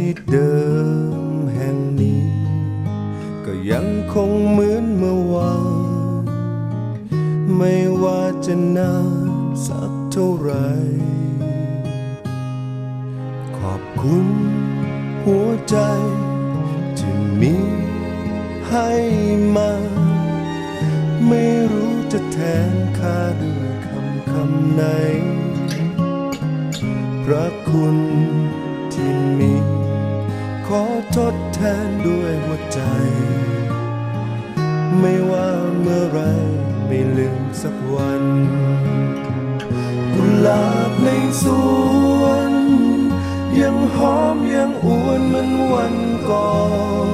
ที่เดิมแห่งนี้ ก็ยังคงเหมือนเมื่อวาน ไม่ว่าจะนานสักเท่าไร ขอบคุณหัวใจ ที่มีให้มา ไม่รู้จะแทนค่าด้วยคำคำไหน พระคุณ อทดแทนด้วยหัวใจ ไม่ว่าเมื่อไรไม่ลืมสักวันกุหลาบในสวน ยังหอมยังอวนเหมันวันก่อน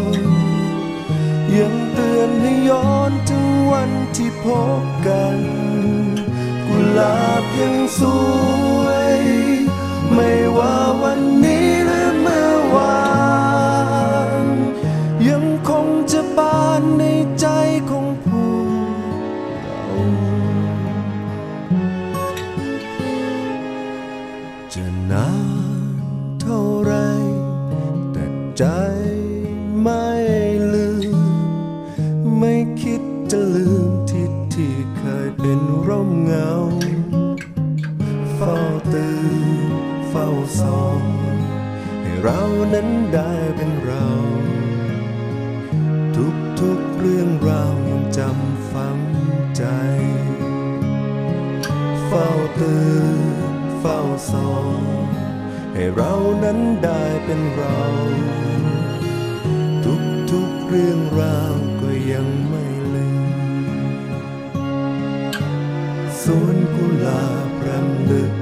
ยังเตือนให้ย้อนถึงวันที่พบกัน กุหลาบยังสวย จะนานเท่าไร แต่ใจไม่ลืม ไม่คิดจะลืมทิศที่เคยเป็นร่มเงา เฝ้าตื่นเฝ้าสองให้เรานั้นได้เป็นเรา ทุกๆเรื่องราวยังจำฝังใจ เฝ้าตื่น ฝ้าสองให้เรานั้นได้เป็นเรา ทุกๆเรื่องราวก็ยังไม่ลืมสวนกุหลาบรำลึก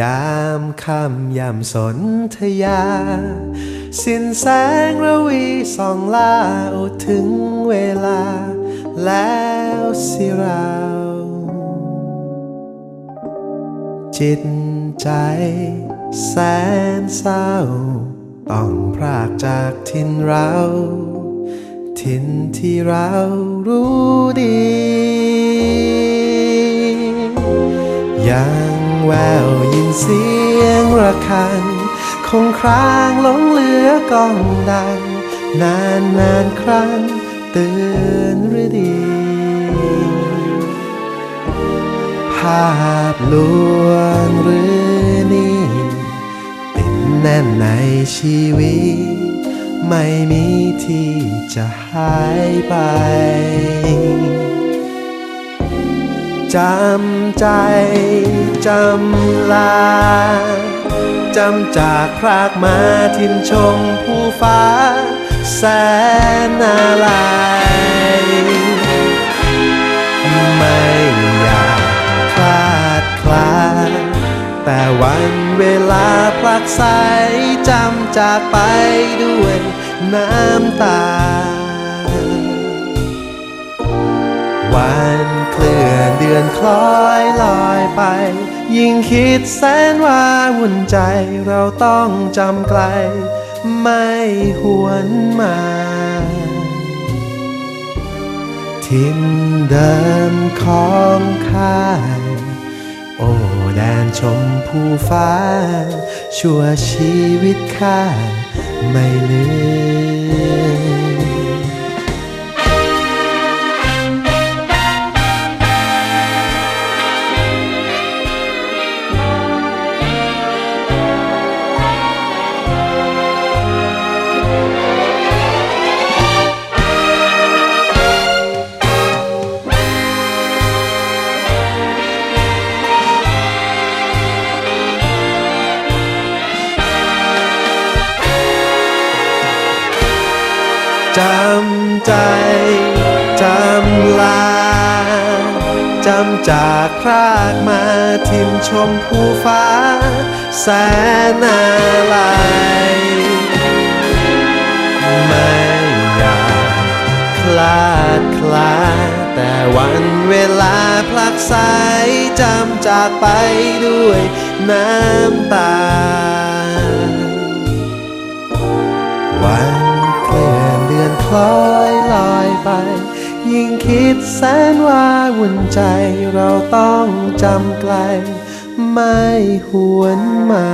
ยามค่ำยามสนธยา สิ้นแสงระวีส่องลาอุถึงเวลา แล้วสิเรา จิตใจแสนเศร้า ต้องพรากจากทินเรา ทินที่เรารู้ดียัง แววยินเสียงระฆัง คงครางหลงเหลือกองดัง นานนานครั้งตือนหรือดีภาพลวงหรือนี่ติดแน่นในชีวิต ไม่มีที่จะหายไป จำใจจำลาจำจากพรากมาทินชมผู้ฟ้า แสนนาลายไม่อยากพลาดคลาแต่วันเวลาพลักใสจำจากไปด้วยน้ำตา วัน ลอยลอยไป ยิ่งคิดแสนว่าวุ่นใจเราต้องจำไกล ไม่หวนมาทินเดิมของข้าโอ้แดนชมผู้ฟ้า ชั่วชีวิตข้าไม่ลืม จำใจ จำลา จำจากพรากมาทิมชมผู้ฟ้า แสนนาลายไม่อยากคลาดคลา แต่วันเวลาพลักใสจำจากไปด้วยน้ำตา วัน คล้อยลอยไป ยิ่งคิดแสนว่าวุ่นใจเราต้องจำไกล ไม่หวนมา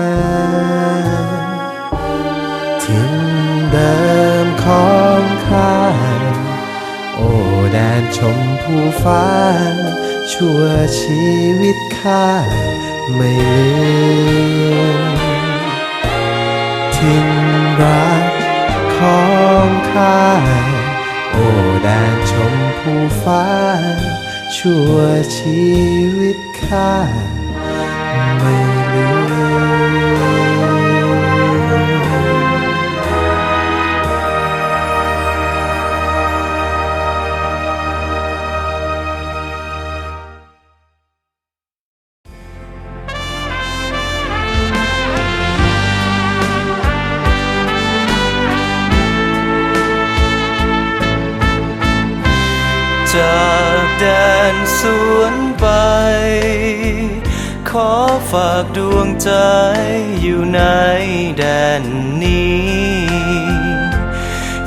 ทิ้งเดิมของข้าโอ้แดนชมผู้ฟ้า ชั่วชีวิตข้าไม่ลืมทิ้งรัก ของข้า โอ้แดนชมผู้ฟ้า ชั่วชีวิตข้าไม่ จากแดนสวนไป ขอฝากดวงใจอยู่ในแดนนี้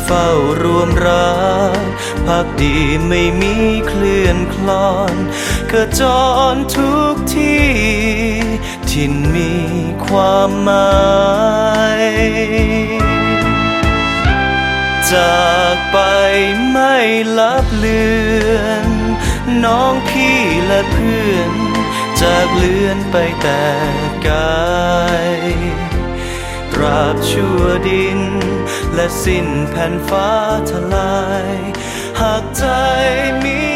เฝ้ารวมรักพักดีไม่มีเคลื่อนคลอนกระจรทุกที่ทินมีความหมาย จากไปไม่ลับเลือน น้องพี่และเพื่อน จากเลือนไปแต่กายตราบชั่วดิน และสิ้นแผ่นฟ้าทลาย หากใจมี